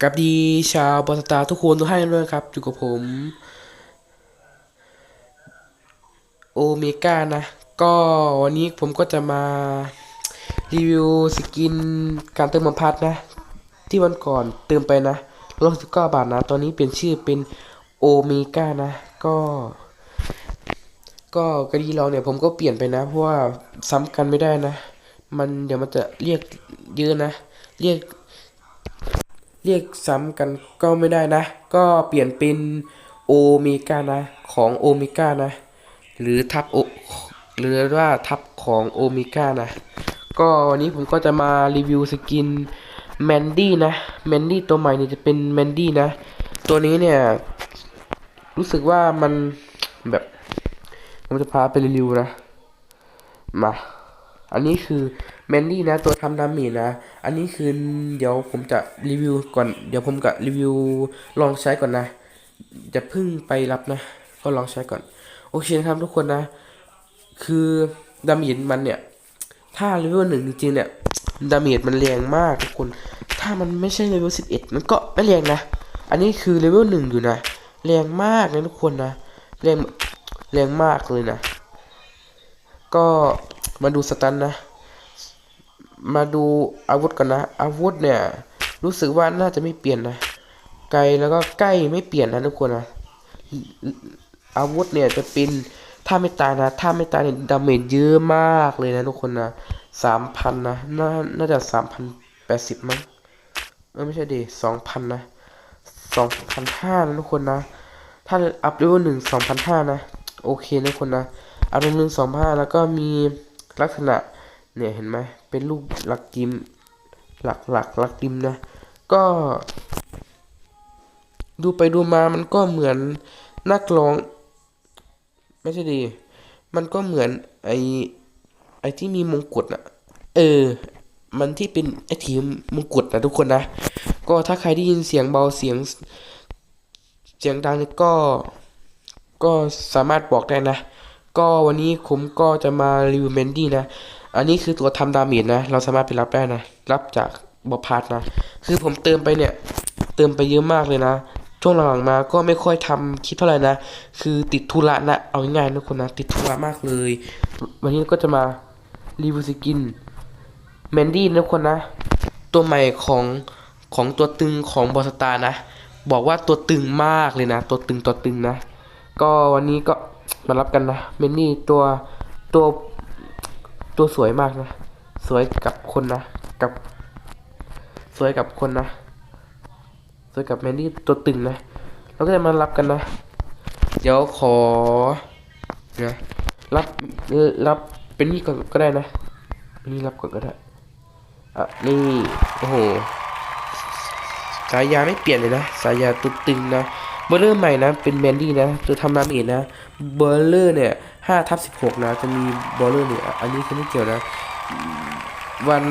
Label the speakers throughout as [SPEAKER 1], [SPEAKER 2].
[SPEAKER 1] กับดีชาวบอสตาทุกคนทุกท่านด้วยครับอยู่กับผม โอเมก้านะ ก็วันนี้ผมก็จะมารีวิวสกินการเติมมันพัดนะ ที่วันก่อนเติมไปนะร้อยสิบเก้าบาทนะ ตอนนี้เปลี่ยนชื่อเป็นโอเมก้านะ ก็ ก็กระดีเราเนี่ยผมก็เปลี่ยนไปนะ เพราะว่าซ้ำกันไม่ได้นะ มันเดี๋ยวมันจะเรียกเยอะนะ เรียก เรียกซ้ำกันก็ไม่ได้นะ ก็เปลี่ยนเป็นโอเมก้านะ ของโอเมก้านะ หรือทับโอหรือว่าทับของโอเมก้านะ ก็วันนี้ผมก็จะมารีวิวสกินแมนดี้นะ แมนดี้ตัวใหม่เนี่ยจะเป็นแมนดี้นะ ตัวนี้เนี่ย รู้สึกว่ามันแบบ ผมจะพาไปรีวิวนะ มา อันนี้คือ แมนดี้นะตัวทำดาเมจนะ อันนี้คือเดี๋ยวผมจะรีวิวก่อน เดี๋ยวผมจะรีวิวลองใช้ก่อนนะจะพิ่งไปรับนะ ก็ลองใช้ก่อน โอเคนะครับทุกคนนะ คือดาเมจมันเนี่ย ถ้าเลเวลหนึ่งจริงๆเนี่ยดาเมจมันแรงมากทุกคน ถ้ามันไม่ใช่เลเวลสิบเอ็ดมันก็ไม่แรงนะ อันนี้คือเลเวลหนึ่งอยู่นะ แรงมากนะทุกคนนะ แรง แรงมากเลยนะ ก็มาดูสตันนะ มาดูอาวุธก่อนนะ อาวุธเนี่ย รู้สึกว่าน่าจะไม่เปลี่ยนนะ ไกลแล้วก็ใกล้ไม่เปลี่ยนนะทุกคนนะอาวุธเนี่ยจะเป็นถ้าไม่ตายนะ ถ้าไม่ตายเนี่ยดาเมจเยอะมากเลยนะทุกคนนะสามพันนะน่าน่าจะสามพันแปดสิบมั้งเออไม่ใช่ดิสองพันนะสองพันห้านะทุกคนนะ ถ้าอัพเลเวลหนึ่งสองพันห้านะ โอเคนะทุกคนนะอัพเลเวลหนึ่งสองพันห้าแล้วก็มีลักษณะ เนี่ยเห็นไหมเป็นรูปหลักกิม หลักหลักหลักกิมนะ ก็ ดูไปดูมามันก็เหมือนนักร้อง ไม่ใช่ดี มันก็เหมือนไอไอที่มีมงกุฎอะเออ มันที่เป็นไอทีมมงกุฎนะทุกคนนะ ก็ถ้าใครได้ยินเสียงเบาเสียง เสียงดังก็ ก็สามารถบอกได้นะ ก็วันนี้ผมก็จะมารีวิวเมนดี้นะ อันนี้คือตัวทำดาเมจนะ เราสามารถไปรับได้นะ รับจากบอพาร์ทนะ คือผมเติมไปเนี่ย เติมไปเยอะมากเลยนะ ช่วงหลังๆมาก็ไม่ค่อยทำคลิปเท่าไหร่นะ คือติดธุระนะ เอาง่ายๆนะทุกคนนะ ติดธุระมากเลย วันนี้ก็จะมารีวิวสกินแมนดี้นะทุกคนนะ ตัวใหม่ของของตัวตึงของบอสตานะ บอกว่าตัวตึงมากเลยนะ ตัวตึงตัวตึงนะ ก็วันนี้ก็มารับกันนะเมนนี่ตัวตัว ตัวสวยมากนะ สวยกับคนนะ กับ สวยกับคนนะ สวยกับแมนนี่ตัวตึงนะ เราก็จะมารับกันนะ เดี๋ยวขอนะรับรับเป็นนี่ก่อนก็ได้นะเป็นนี่รับก่อนก็ได้ อะนี่โอ้โหสายยาไม่เปลี่ยนเลยนะ สายยาตุดตึงนะเบอร์เลอร์ใหม่นะ เป็นแมนดี้นะจะทำน้ำเองนะ เบอร์เลอร์เนี่ย ห้าทับสิบหกนะ จะมีบอร์เลอร์เนี่ยอันนี้คือไม่เกี่ยวนะ วัน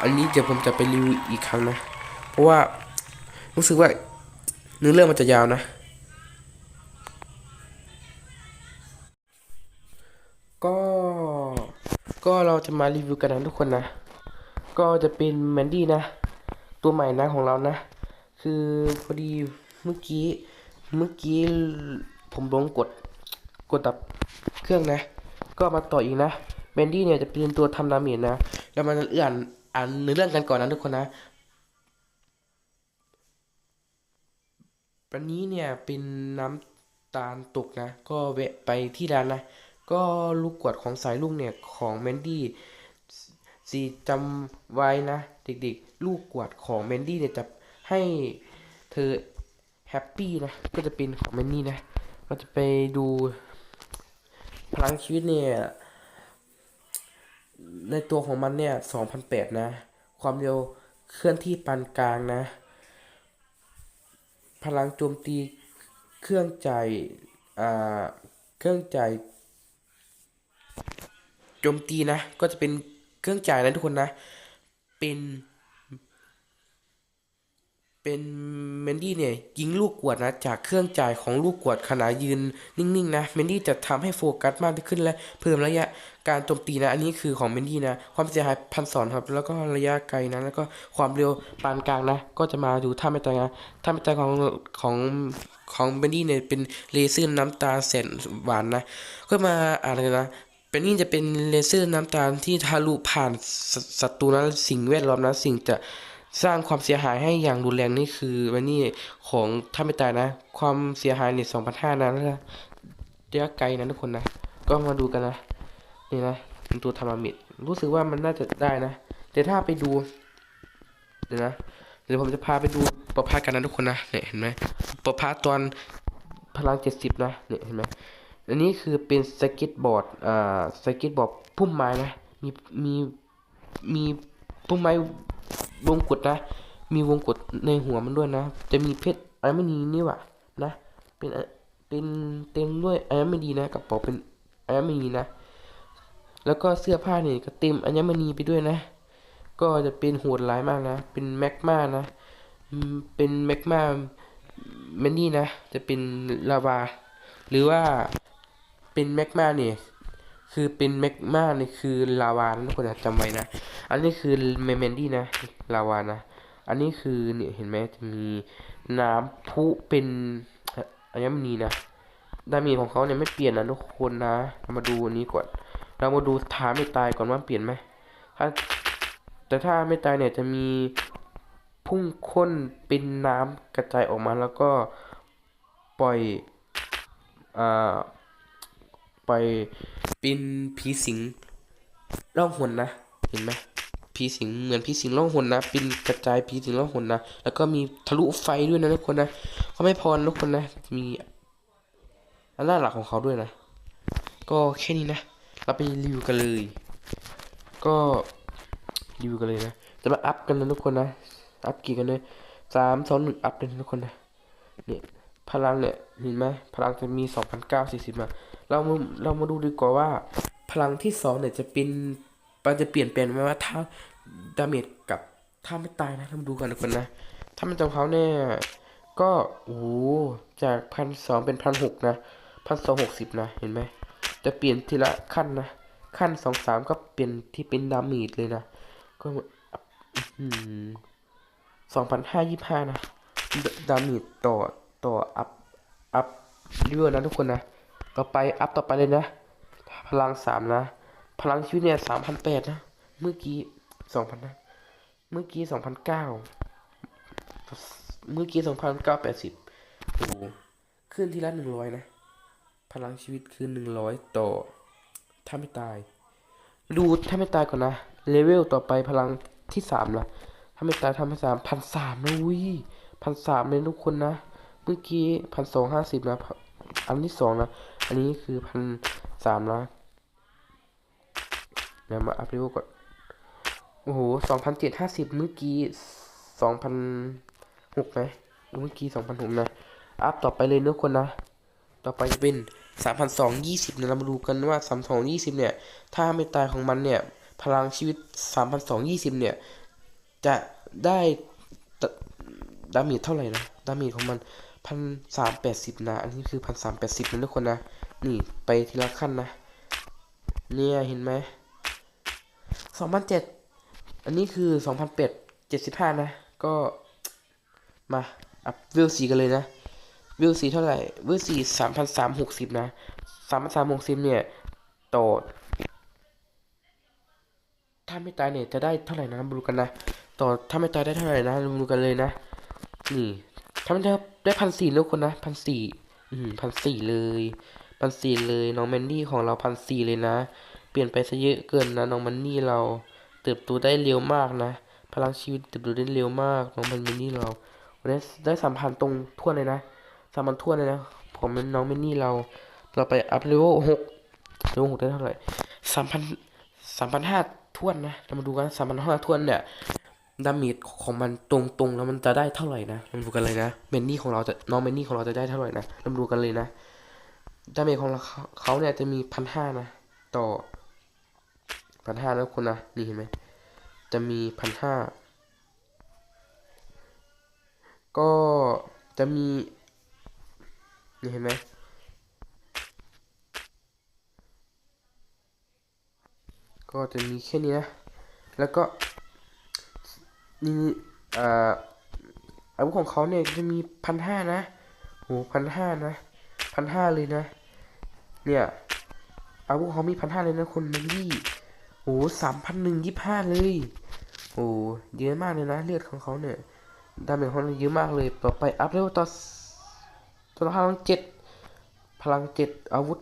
[SPEAKER 1] อันนี้เดี๋ยวผมจะไปรีวิวอีกครั้งนะ เพราะว่ารู้สึกว่าเนื้อเรื่องมันจะยาวนะ ก็ก็เราจะมารีวิวกันนะทุกคนนะ ก็จะเป็นแมนดี้นะ ตัวใหม่นะของเรานะ คือพอดีเมื่อกี้เมื่อกี้ผมลงกดกดดับ เครื่องนะ ก็มาต่ออีกนะแมนดี้เนี่ยจะเป็นตัวทำดาเมจนะแล้วมันเอื่อนอ่านเนื้อเรื่องกันก่อนนะทุกคนนะวันนี้เนี่ยเป็นน้ำตาลตกนะ ก็แวะไปที่ร้านนะ ก็ลูกกวดของสายลูกเนี่ยของแมนดี้สีจำไว้นะ เด็กๆ ลูกกวาดของแมนดี้เนี่ยจะให้เธอแฮปปี้นะ ก็จะเป็นของแมนนี่นะเราจะไปดู พลังชีวิตเนี่ยในตัวของมันเนี่ย2008นะ ความเร็วเคลื่อนที่ปานกลางนะ พลังโจมตีเครื่องจ่ายอ่าเครื่องจ่ายโจมตีนะ ก็จะเป็นเครื่องจ่ายนะทุกคนนะ เป็น เป็นเมนดี้เนี่ยยิงลูกกวดนะจากเครื่องจ่ายของลูกกวดขณะยืนนิ่งๆนะเมนดี้จะทำให้โฟกัสมากขึ้นและเพิ่มระยะการโจมตีนะอันนี้คือของเมนดี้นะความเสียหายพันสองครับแล้วก็ระยะไกลนะแล้วก็ความเร็วปานกลางนะก็จะมาดูท่าไม่ตายนะท่าไม่ตายของของของเมนดี้เนี่ยเป็นเลเซอร์น้ำตาลแสนหวานนะก็มาอ่านเลยนะเป็นนี่จะเป็นเลเซอร์น้ำตาลที่ทะลุผ่านศศัตรูนะสิ่งแวดล้อมนะสิ่งจะ สร้างความเสียหายให้อย่างรุนแรงนี่คือวันนี้ของถ้าไม่ตายนะ ความเสียหายเนี่ยสองพันห้านะแล้วระยะไกลนะทุกคนนะ ก็มาดูกันนะ นี่นะเป็นตัวธรรมมิดรู้สึกว่ามันน่าจะได้นะแต่ถ้าไปดู เดี๋ยวนะ เดี๋ยวผมจะพาไปดูประพาสกันนะทุกคนนะเนี่ยเห็นไหมประพาสตอนพลังเจ็ดสิบนะเนี่ยเห็นไหมอันนี้คือเป็นสเก็ตบอร์ดอ่าสเก็ตบอร์ดพุ่มไม้นะ มีมีมีพุ่มไม้ วงกดนะ มีวงกดในหัวมันด้วยนะ จะมีเพชรอัญมณีนี่ว่ะนะ เป็นเป็นเต็มด้วยอัญมณีนะกระเป๋าเป็นอัญมณีนะ แล้วก็เสื้อผ้าเนี่ยก็เต็มอัญมณีไปด้วยนะ ก็จะเป็นโหดร้ายมากนะ เป็นแมกมานะ เป็นแมกมาแมนนี่นะ จะเป็นลาวา หรือว่าเป็นแมกมาเนี่ย คือเป็นแมกมาเนี่ยคือลาวานทุกคนนะจำไว้นะ อันนี้คือเมเมนดี้นะลาวานะ อันนี้คือเนี่ยเห็นไหมจะมีน้ำพุเป็นอัญมณีนะดามจของเขาเนี่ยไม่เปลี่ยนนะทุกคนนะเรามาดูอันนี้ก่อน เรามาดูถามไม่ตายก่อนว่าเปลี่ยนไหมถ้าแต่ถ้าไม่ตายเนี่ยจะมีพุ่งข้นเป็นน้ำกระจายออกมาแล้วก็ปล่อยอ่าปล่อย เป็นผีสิงล่องหนนะ เห็นไหมผีสิงเหมือนผีสิงล่องหนนะเป็นกระจายผีสิงล่องหนนะ แล้วก็มีทะลุไฟด้วยนะทุกคนนะเขาไม่พอนะทุกคนนะ มีอันหน้าหลักของเขาด้วยนะ ก็แค่นี้นะ เราไปรีวิวกันเลย ก็รีวิวกันเลยนะ จะมาอัพกันนะทุกคนนะ อัพกี่กันเลยสามสองหนึ่งอัพเลยนทุกคนนะ เนี่ยพลังเนี่ยเห็นไหมพลังจะมีสองพันเก้าสี่สิบมา เรามาเรามาดูดีกว่าว่า พลังที่สองเนี่ยจะเป็นมันจะเปลี่ยนแปลงไหมว่าถ้าดาเมจกับถ้าไม่ตายนะเรามาดูกันทุกคนนะ ถ้ามันจำเขาเนี่ยก็โอ้โหจากพันสองเป็นพันหกนะพันสองหกสิบนะเห็นไหมจะเปลี่ยนทีละขั้นนะ ขั้นสองสามก็เปลี่ยนที่เป็นดาเมจเลยนะ ก็สองพันห้ายี่ห้านะ ดาเมจต่อต่ออัพอัพเรื่อยนะทุกคนนะ ต่อไปอัพต่อไปเลยนะ พลังสามนะ พลังชีวิตเนี่ยสามพันแปดนะ เมื่อกี้สองพันนะ เมื่อกี้สองพันเก้าเมื่อกี้สองพันเก้าแปดสิบโอ้หขึ้นทีละหนึ่งร้อยนะ พลังชีวิตคือหนึ่งร้อยต่อ ถ้าไม่ตาย ดูถ้าไม่ตายก่อนนะ เลเวลต่อไปพลังที่สามละถ้าไม่ตายทำให้สามพันสามนะอุ้ยพันสามเลยทุกคนนะ เมื่อกี้พันสองห้าสิบนะ อันที่สองนะ อันนี้คือพันสามนะเดี๋ยวมาอัพเลเวลก่อน โอ้โหสองพันเจ็ดห้าสิบเมื่อกี้สองพันหกไหมเมื่อกี้สองพันหกนะ อัพต่อไปเลยนะทุกคนนะ ต่อไปจะเป็นสามพันสองยี่สิบเนี่ยเรามาดูกันว่าสามสองยี่สิบเนี่ย ถ้าไม่ตายของมันเนี่ย พลังชีวิตสามพันสองยี่สิบเนี่ย จะได้ดาเมจเท่าไหร่นะ ดาเมจของมัน พันสามแปดสิบนะ อันนี้คือพันสามแปดสิบนะทุกคนนะ นี่ไปทีละขั้นนะ เนี่ยเห็นไหมสองพันเจ็ดอันนี้คือสองพันเป็ดเจ็ดสิบห้านะ ก็มาอัพวิวสีกันเลยนะ วิวสีเท่าไหร่ วิวสีสามพันสามหกสิบนะสามพันสามหกสิบเนี่ยต่อถ้าไม่ตายเนี่ยจะได้เท่าไหร่นะมาดูกันนะ ต่อถ้าไม่ตายได้เท่าไหร่นะมาดูกันเลยนะ นี่ ถ้ามันได้ได้พันสี่ล้วคนนะพันสี่อืมพันสี่เลยพันสี่เลยน้องแมนดี้ของเราพันสี่เลยนะ เปลี่ยนไปซะเยอะเกินนะน้องแมนนี่เราเติบโตได้เร็วมากนะ พลังชีวิตเติบโตได้เร็วมาก น้องแมนนี่เราได้ได้สามพันตรงทั่วเลยนะสามพันทั่วเลยนะผมเป็นน้องแมนนี่เราเราไปอัพเลเวลหกเลเวลหกได้เท่าไหร่สามพันสามพันห้าทวนนะ เรามาดูกันสามพันห้าทวนเนี่ย ดาเมจของมันตรงๆแล้วมันจะได้เท่าไหร่นะเราดูกันเลยนะเมนนี่ของเราจะน้องเมนนี่ของเราจะได้เท่าไหร่นะเรามาดูกันเลยนะดาเมจของเราเขาเนี่ยจะมีพันห้านะต่อพันห้าแล้วคนนะนี่เห็นไหมจะมีพันห้าก็จะมีนี่เห็นไหมก็จะมีแค่นี้นะ แล้วก็ นี่อ่าอาวุธของเขาเนี่ยจะมีพันห้านะโหพันห้านะพันห้าเลยนะ เนี่ย อาวุธเขามีพันห้าเลยนะคนมันนี่โหสามพันหนึ่งยี่ห้าเลยโหเยอะมากเลยนะ เลือดของเขาเนี่ยดาเมจของเขาเยอะมากเลย ต่อไปอัพเร็วต่อตัวพลังเจ็ดพลังเจ็ดอาวุธ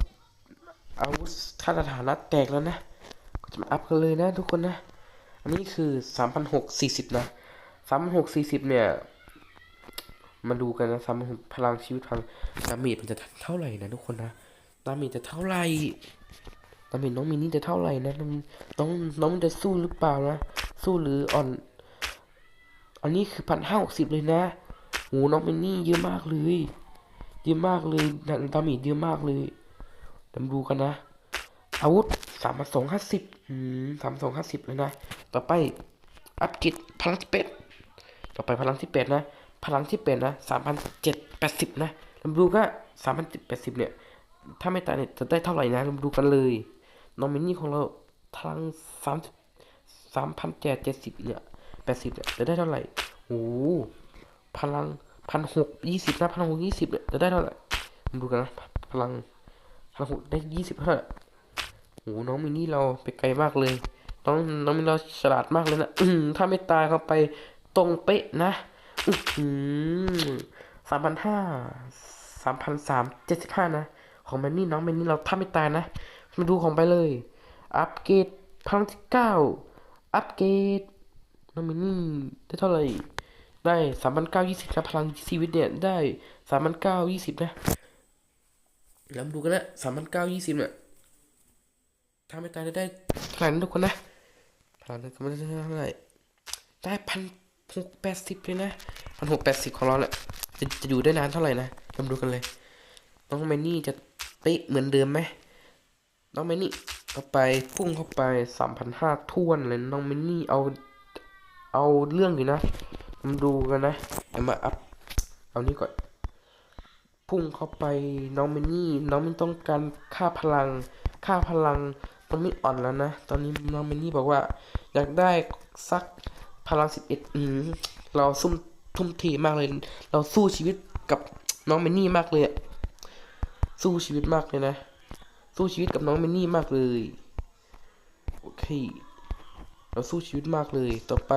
[SPEAKER 1] อาวุธท่าฐานะแตกแล้วนะ ก็จะมาอัพกันเลยนะทุกคนนะ อันนี้คือสามพันหกสี่สิบนะสามพันหกสี่สิบเนี่ย มาดูกันนะสามพันพลังชีวิตพลังดาเมจมันจะเท่าไหร่นะทุกคนนะดาเมจจะเท่าไหร่ดาเมจน้องมินนี่จะเท่าไหร่นะน้องน้องน้องมันจะสู้หรือเปล่านะ สู้หรืออ่อน อันนี้คือพันห้าหกสิบเลยนะโหน้องมินนี่เยอะมากเลยเยอะมากเลยดาเมจเยอะมากเลยดี๋ยวมาดูกันนะอาวุธสามพันสองห้าสิบอืมสามสองห้าสิบเลยนะ ต่อไปอัพกิจพลังที่เป็ดต่อไปพลังที่เป็ดนะ พลังที่เป็ดนะสามพันเจ็ดแปดสิบนะเรามาดูก็สามพันเจ็ดแปดสิบเนี่ย ถ้าไม่ตายเนี่ยจะได้เท่าไหร่นะเรามาดูกันเลยน้องมินนี่ของเราพลังสามสามพันเจ็ดเจ็ดสิบเนี่ยแปดสิบเนี่ยจะได้เท่าไหร่โอ้พลังพันหกยี่สิบนะพันหกยี่สิบเนี่ยจะได้เท่าไหร่มาดูกันนะพลังพลังหกได้ยี่สิบเท่าไหร่โอ้น้องมินนี่เราไปไกลมากเลย น้องน้องมินเราฉลาดมากเลยนะถ้าไม่ตายเข้าไปตรงเป๊ะนะสามพันห้าสามพันสามเจ็ดสิบห้านะ ของแมนนี่น้องแมนนี่เราถ้าไม่ตายนะ มาดูของไปเลย อัปเกรดพลังที่เก้าอัปเกรดน้องมินนี่ได้เท่าไหร่ได้สามพันเก้ายี่สิบนะพลังชีวิตเนี่ยได้สามพันเก้ายี่สิบนะแล้วมาดูกันนะสามพันเก้ายี่สิบเนี่ยถ้าไม่ตายจะได้เท่าไหร่นะทุกคนนะ พลังจะไม่ได้เท่าไหร่ได้พันหกแปดสิบเลยนะพันหกแปดสิบของเราแหละจะจะอยู่ได้นานเท่าไหร่นะมาดูกันเลย น้องแมนนี่จะเป๊ะเหมือนเดิมไหมน้องแมนนี่เข้าไปพุ่งเข้าไปสามพันห้าท่วนเลยน้องแมนนี่เอาเอาเรื่องอยู่นะมาดูกันนะเดี๋ยวมาอัพเอานี้ก่อนพุ่งเข้าไปน้องมินนี่น้องมินต้องการค่าพลัง ค่าพลัง มินอ่อนแล้วนะ ตอนนี้น้องมินนี่บอกว่า อยากได้สักพลังสิบเอ็ดอืมเราซุ่มทุ่มเทมากเลย เราสู้ชีวิตกับน้องมินนี่มากเลยอะสู้ชีวิตมากเลยนะ สู้ชีวิตกับน้องมินนี่มากเลย โอเค เราสู้ชีวิตมากเลย ต่อไป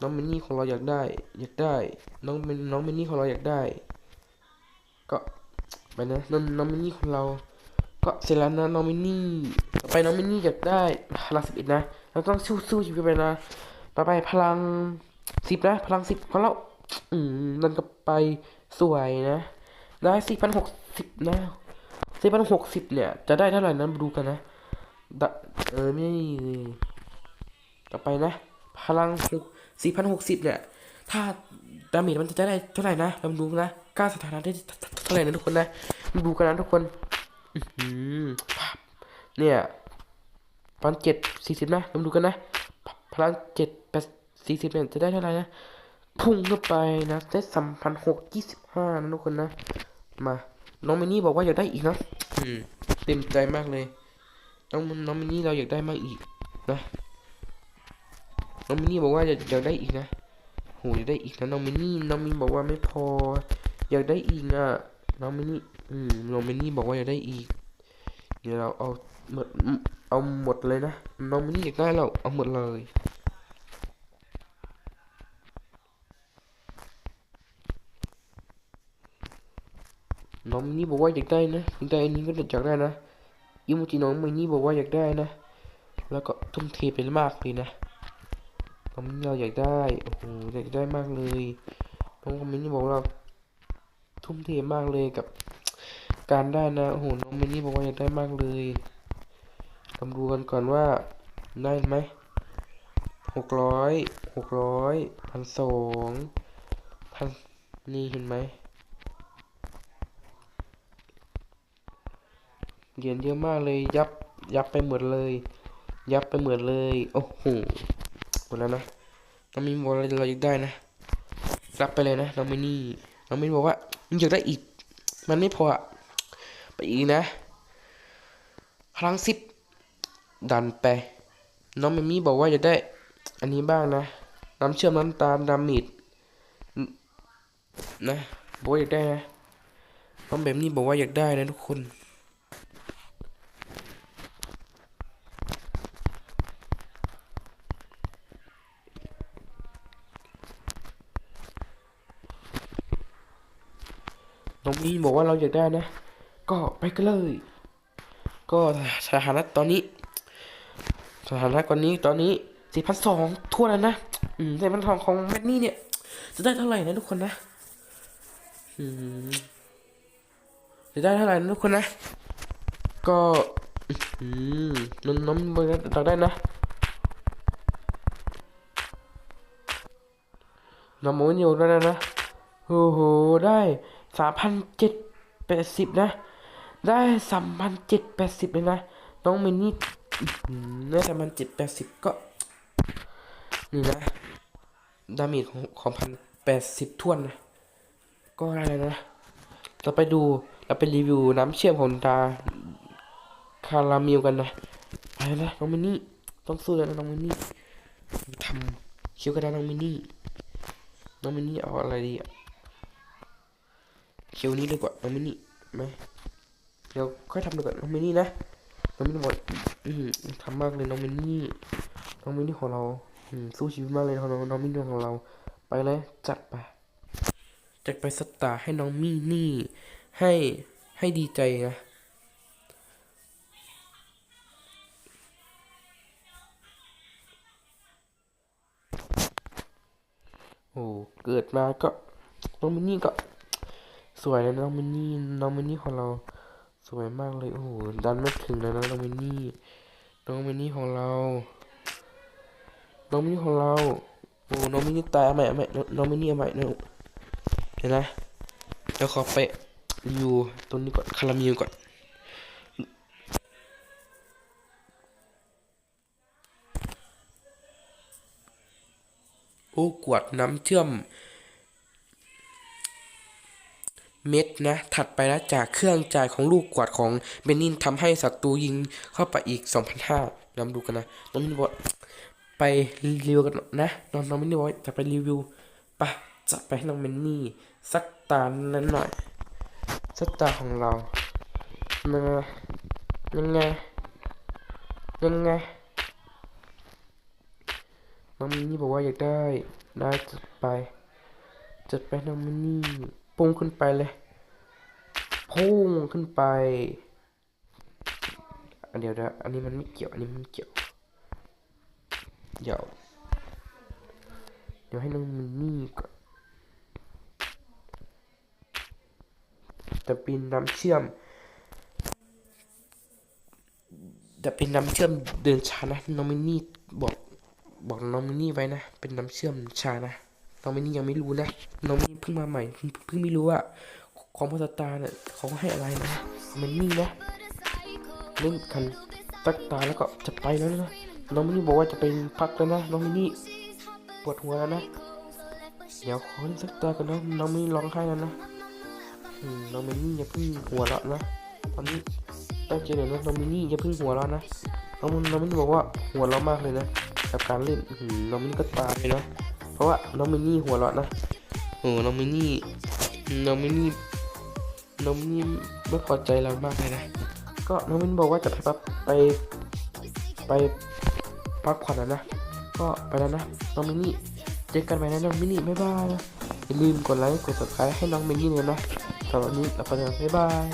[SPEAKER 1] น้องมินนี่ของเราอยากได้ อยากได้ น้องมินน้องมินนี่ของเราอยากได้ ก็ไปนะน้องน้องมินนี่ของเรา ก็เสร็จแล้วนะน้องมินนี่ต่อไปน้องมินนี่อยากได้พลังสิบเอ็ดนะ เราต้องสู้สู้ชีวิตไปนะต่อไปพลังสิบนะ พลังสิบของเรา อืมนั่นก็ไปสวยนะ ได้สี่พันหกสิบนะสี่พันหกสิบเนี่ย จะได้เท่าไหร่นั้นดูกันนะดะเออไม่ต่อไปนะ พลังหกสี่พันหกสิบเนี่ย ถ้าดาเมจมันจะได้เท่าไหร่นะเราดูนะกล้าสถานะได้เท่าไหร่นะทุกคนนะดูกันนะทุกคน เนี่ยพลังเจ็ดสี่สิบนะเรามาดูกันนะพลังเจ็ดแปดสี่สิบเนี่ยจะได้เท่าไหร่นะ พุ่งเข้าไปนะได้สามพันหกยี่สิบห้านะทุกคนนะ มา น้องมินี่บอกว่าอยากได้อีกนะอืมเต็มใจมากเลย น้องน้องมินี่เราอยากได้มากอีกนะ น้องมินี่บอกว่าอยากอยากได้อีกนะโหอยากได้อีกนะน้องมินี่น้องมินบอกว่าไม่พอ อยากได้อีกอะ น้องมินี่ อืมน้องมินี่บอกว่าอยากได้อีก เดี๋ยวเราเอาหมดเอาหมดเลยนะน้องมินี่อยากได้เราเอาหมดเลยน้องมินี่บอกว่าอยากได้นะอยากได้อันนี้ก็อยากได้นะอิโมจิน้องมินี่บอกว่าอยากได้นะ แล้วก็ทุ่มเทไปมากเลยนะน้องมินี่เราอยากได้โอ้โหอยากได้มากเลยน้องมินี่บอกเราทุ่มเทมากเลยกับ การได้นะโอ้โหน้องมินี่บอกว่าอยากได้มากเลยลองดูกันก่อนว่าได้ไหมหกร้อยหกร้อยพันสองพันนี่เห็นไหมเหรียญเยอะมากเลยยับยับไปหมดเลย ยับไปหมดเลย โอ้โหหมดแล้วนะต้องมีบอลอะไรเราอยากได้นะรับไปเลยนะน้องมินี่น้องมินบอกว่ามันอยากได้อีก มันไม่พออะ ไปอีกนะ พลังสิบดันไปน้องมิมี่บอกว่าอยากได้ อันนี้บ้างนะ น้ำเชื่อมน้ำตาลดามิดนะบอกว่าอยากได้นะน้องแบบนี้บอกว่าอยากได้นะทุกคนน้องมีนบอกว่าเราอยากได้นะ ก็ไปกันเลย ก็สถานะตอนนี้ สถานะตอนนี้ตอนนี้สี่พันสองทั่วแล้วนะ อืมสี่พันสองของแมทนี่เนี่ย จะได้เท่าไหร่นะทุกคนนะ อืมจะได้เท่าไหร่นะทุกคนนะ ก็อืมน้องน้องเบอร์ตักได้นะน้ำมันอยู่แล้วนะ โอ้โห ได้สามพันเจ็ดแปดสิบนะ ได้สามพันเจ็ดแปดสิบเลยนะ น้องมินนี่ได้สามพันเจ็ดแปดสิบก็ นี่นะ ดาเมจของของพันแปดสิบท่วนนะ ก็ได้แล้วนะ เราไปดูเราไปรีวิวน้ำเชื่อมของดาคาราเมลกันนะไปนะน้องมินนี่ต้องสู้แล้วนะน้องมินนี่ทำคิวกระดานน้องมินนี่น้องมินนี่เอาอะไรดีอะเคียวนี้ดีกว่าน้องมินนี่ไหม ดี๋ยวค่อยทำดีกว่าน้องมินนี่นะน้องมินนี่บอกทำมากเลยน้องมินนี่น้องมินนี่ของเราสู้ชีวิตมากเลยของน้องน้องมินนี่ของเรา ไปเลยจัดไปจัดไปสตาร์ให้น้องมินนี่ ให้ให้ดีใจนะโอ้เกิดมาก็น้องมินนี่ก็ สวยเลยน้องมินนี่น้องมินนี่ของเรา สวยมากเลย โอ้โห ดันไม่ถึงเลยนะน้องมินนี่ น้องมินนี่ของเรา น้องมินนี่ของเรา โอ้ น้องมินนี่ตายใหม่ใหม่น้องมินนี่ใหม่เนอะเดี๋ยวนะเดี๋ยวขอไปรีวิวตรงนี้ก่อน คาราเมลก่อนโอ้กวดน้ำเชื่อม เม็ดนะ ถัดไปนะจากเครื่องจ่ายของลูกกวาดของเบนนินทำให้ศัตรูยิงเข้าไปอีก 2,500นำดูกันนะน้องมินบอกไปรีวิวกันนะน้องน้องมินบอกจะไปรีวิวปะจะไปให้น้องเบนนี่สักตานั้นหน่อยสักตาของเรายังไงยังไงยังไงน้องมินนี่บอกว่าอยากได้ได้จัดไปจัดไปน้องมินนี่ พุ่งขึ้นไปเลย พุ่งขึ้นไป อันเดี๋ยวนะอันนี้มันไม่เกี่ยว อันนี้มันเกี่ยว เดี๋ยว เดี๋ยวให้น้องมินนี่ก่อนจะเป็นน้ำเชื่อมจะเป็นน้ำเชื่อมเดินช้านะน้องมินนี่บอกบอกน้องมินนี่ไว้นะ เป็นน้ำเชื่อมช้านะ น้องมินนี่ยังไม่รู้นะ น้องมินนี่เพิ่งมาใหม่ เพิ่งไม่รู้ว่าของพัสตาเนี่ยเขาให้อะไรนะมินนี่นะเล่นกันตักตาแล้วก็จะไปแล้วนะ น้องมินนี่บอกว่าจะไปพักแล้วนะ น้องมินนี่ปวดหัวแล้วนะ เดี๋ยวขอเล่นสักตากันนะน้องมินนี่ร้องไห้แล้วนะน้องมินนี่อย่าเพิ่งหัวเราะนะ ตอนนี้ตั้งใจหน่อยนะน้องมินนี่อย่าเพิ่งหัวเราะนะน้องมินน้องมินนี่บอกว่าหัวเราะมากเลยนะกับการเล่นน้องมินี่ก็ตายเนะ เพราะว่าน้องมินนี่หัวเราะนะโอ้น้องมินนี่น้องมินนี่น้องมินนี่ไม่พอใจเรามากเลยนะ ก็น้องมินบอกว่าจะไปพักไปไปพักผ่อนแล้วนะ ก็ไปแล้วนะน้องมินนี่เจอกันใหม่นะน้องมินนี่บ๊ายบายนะอย่าลืมกดไลค์กด subscribe ให้น้องมินนี่เลยนะสำหรับวันนี้เราไปแล้วบ๊ายบาย